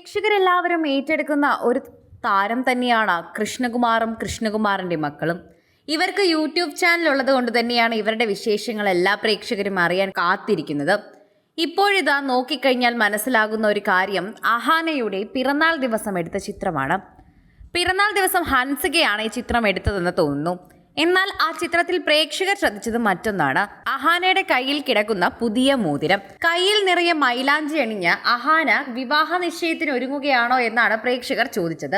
പ്രേക്ഷകരെല്ലാവരും ഏറ്റെടുക്കുന്ന ഒരു താരം തന്നെയാണ് കൃഷ്ണകുമാറും കൃഷ്ണകുമാറിന്റെ മക്കളും. ഇവർക്ക് യൂട്യൂബ് ചാനൽ ഉള്ളത് കൊണ്ട് തന്നെയാണ് ഇവരുടെ വിശേഷങ്ങൾ എല്ലാ പ്രേക്ഷകരും അറിയാൻ കാത്തിരിക്കുന്നത്. ഇപ്പോഴിതാ നോക്കിക്കഴിഞ്ഞാൽ മനസ്സിലാകുന്ന ഒരു കാര്യം അഹാനയുടെ പിറന്നാൾ ദിവസം എടുത്ത ചിത്രമാണ്. പിറന്നാൾ ദിവസം ഹൻസികയാണ് ഈ ചിത്രം എടുത്തതെന്ന് തോന്നുന്നു. എന്നാൽ ആ ചിത്രത്തിൽ പ്രേക്ഷകർ ശ്രദ്ധിച്ചത് മറ്റൊന്നാണ്. അഹാനയുടെ കയ്യിൽ കിടക്കുന്ന പുതിയ മോതിരം. കയ്യിൽ നിറയെ മൈലാഞ്ചി അണിഞ്ഞ് അഹാന വിവാഹ നിശ്ചയത്തിന് ഒരുങ്ങുകയാണോ എന്നാണ് പ്രേക്ഷകർ ചോദിച്ചത്.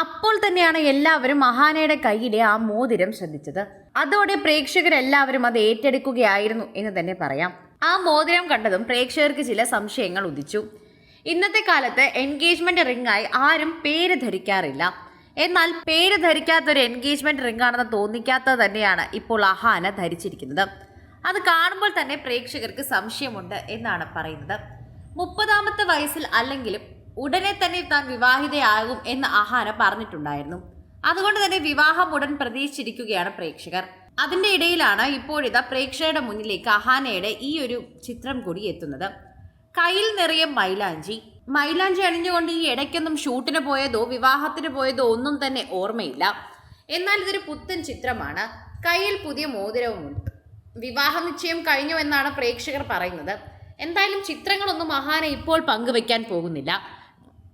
അപ്പോൾ തന്നെയാണ് എല്ലാവരും അഹാനയുടെ കയ്യിലെ ആ മോതിരം ശ്രദ്ധിച്ചത്. അതോടെ പ്രേക്ഷകരെല്ലാവരും അത് ഏറ്റെടുക്കുകയായിരുന്നു എന്ന് തന്നെ പറയാം. ആ മോതിരം കണ്ടതും പ്രേക്ഷകർക്ക് ചില സംശയങ്ങൾ ഉദിച്ചു. ഇന്നത്തെ കാലത്ത് എൻഗേജ്മെന്റ് റിംഗായി ആരും പേര് ധരിക്കാറില്ല. എന്നാൽ പേര് ധരിക്കാത്തൊരു എൻഗേജ്മെന്റ് റിംഗ് ആണെന്ന് തോന്നിക്കാത്തത് തന്നെയാണ് ഇപ്പോൾ അഹാന ധരിച്ചിരിക്കുന്നത്. അത് കാണുമ്പോൾ തന്നെ പ്രേക്ഷകർക്ക് സംശയമുണ്ട് എന്നാണ് പറയുന്നത്. മുപ്പതാമത്തെ വയസ്സിൽ അല്ലെങ്കിലും ഉടനെ തന്നെ താൻ വിവാഹിതയാകും എന്ന് അഹാന പറഞ്ഞിട്ടുണ്ടായിരുന്നു. അതുകൊണ്ട് തന്നെ വിവാഹം ഉടൻ പ്രതീക്ഷിച്ചിരിക്കുകയാണ് പ്രേക്ഷകർ. അതിന്റെ ഇടയിലാണ് ഇപ്പോഴിതാ പ്രേക്ഷകരുടെ മുന്നിലേക്ക് അഹാനയുടെ ഈ ഒരു ചിത്രം കൂടി എത്തുന്നത്. കയ്യിൽ നിറയെ മൈലാഞ്ചി മൈലാഞ്ചി അണിഞ്ഞുകൊണ്ട് ഈ ഇടയ്ക്കൊന്നും ഷൂട്ടിന് പോയതോ വിവാഹത്തിന് പോയതോ ഒന്നും തന്നെ ഓർമ്മയില്ല. എന്നാൽ ഇതൊരു പുത്തൻ ചിത്രമാണ്. കയ്യിൽ പുതിയ മോതിരവുമുണ്ട്. വിവാഹ നിശ്ചയം കഴിഞ്ഞു എന്നാണ് പ്രേക്ഷകർ പറയുന്നത്. എന്തായാലും ചിത്രങ്ങളൊന്നും മഹാന ഇപ്പോൾ പങ്കുവെക്കാൻ പോകുന്നില്ല.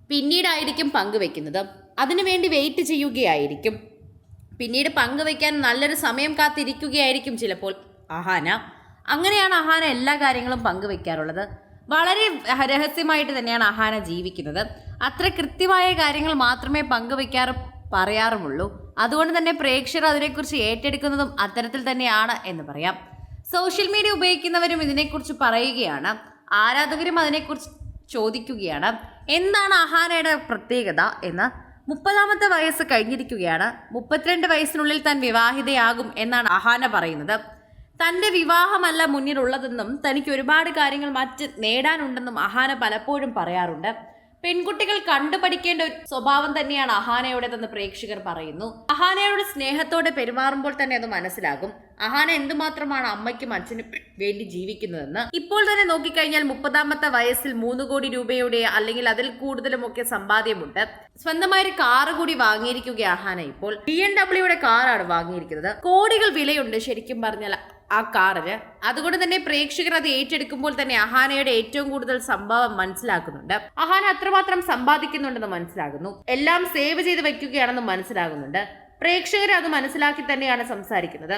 പിന്നീടായിരിക്കും പങ്കുവെക്കുന്നത്. അതിനുവേണ്ടി വെയിറ്റ് ചെയ്യുകയായിരിക്കും. പിന്നീട് പങ്കുവെക്കാൻ നല്ലൊരു സമയം കാത്തിരിക്കുകയായിരിക്കും ചിലപ്പോൾ അഹാന. അങ്ങനെയാണ് അഹാന എല്ലാ കാര്യങ്ങളും പങ്കുവെക്കാറുള്ളത്. വളരെ രഹസ്യമായിട്ട് തന്നെയാണ് അഹാന ജീവിക്കുന്നത്. അത്ര കൃത്യമായ കാര്യങ്ങൾ മാത്രമേ പങ്കുവെക്കാറ് പറയാറുമുള്ളൂ. അതുകൊണ്ട് തന്നെ പ്രേക്ഷകർ അതിനെക്കുറിച്ച് ഏറ്റെടുക്കുന്നതും അത്തരത്തിൽ തന്നെയാണ് എന്ന് പറയാം. സോഷ്യൽ മീഡിയ ഉപയോഗിക്കുന്നവരും ഇതിനെക്കുറിച്ച് പറയുകയാണ്. ആരാധകരും അതിനെക്കുറിച്ച് ചോദിക്കുകയാണ്. എന്താണ് അഹാനയുടെ പ്രത്യേകത എന്ന് മുപ്പതാമത്തെ വയസ്സ് കഴിഞ്ഞിരിക്കുകയാണ്. മുപ്പത്തിരണ്ട് വയസ്സിനുള്ളിൽ താൻ വിവാഹിതയാകും എന്നാണ് അഹാന പറയുന്നത്. തന്റെ വിവാഹമല്ല മുന്നിലുള്ളതെന്നും തനിക്ക് ഒരുപാട് കാര്യങ്ങൾ മറ്റ് നേടാനുണ്ടെന്നും അഹാന പലപ്പോഴും പറയാറുണ്ട്. പെൺകുട്ടികൾ കണ്ടുപഠിക്കേണ്ട ഒരു സ്വഭാവം തന്നെയാണ് അഹാനയുടേതെന്ന് പ്രേക്ഷകർ പറയുന്നു. അഹാനയോട് സ്നേഹത്തോടെ പെരുമാറുമ്പോൾ തന്നെ അത് മനസ്സിലാകും. അഹാന എന്തുമാത്രമാണ് അമ്മയ്ക്കും അച്ഛനും വേണ്ടി ജീവിക്കുന്നതെന്ന് ഇപ്പോൾ തന്നെ നോക്കിക്കഴിഞ്ഞാൽ മുപ്പതാമത്തെ വയസ്സിൽ മൂന്ന് കോടി രൂപയുടെ അല്ലെങ്കിൽ അതിൽ കൂടുതലും ഒക്കെ സമ്പാദ്യമുണ്ട്. സ്വന്തമായ ഒരു കാറ് കൂടി വാങ്ങിയിരിക്കുക അഹാന ഇപ്പോൾ. ബി എം ഡബ്ല്യൂയുടെ കാറാണ് വാങ്ങിയിരിക്കുന്നത്. കോടികൾ വിലയുണ്ട് ശരിക്കും പറഞ്ഞാൽ ആ കാറിന് അതുകൊണ്ട് തന്നെ പ്രേക്ഷകർ അത് ഏറ്റെടുക്കുമ്പോൾ തന്നെ അഹാനയുടെ ഏറ്റവും കൂടുതൽ സംഭവം മനസ്സിലാക്കുന്നുണ്ട്. അഹാന അത്രമാത്രം സമ്പാദിക്കുന്നുണ്ടെന്ന് മനസ്സിലാകുന്നു എല്ലാം സേവ് ചെയ്ത് വെക്കുകയാണെന്ന് മനസ്സിലാകുന്നുണ്ട്. പ്രേക്ഷകർ അത് മനസ്സിലാക്കി തന്നെയാണ് സംസാരിക്കുന്നത്.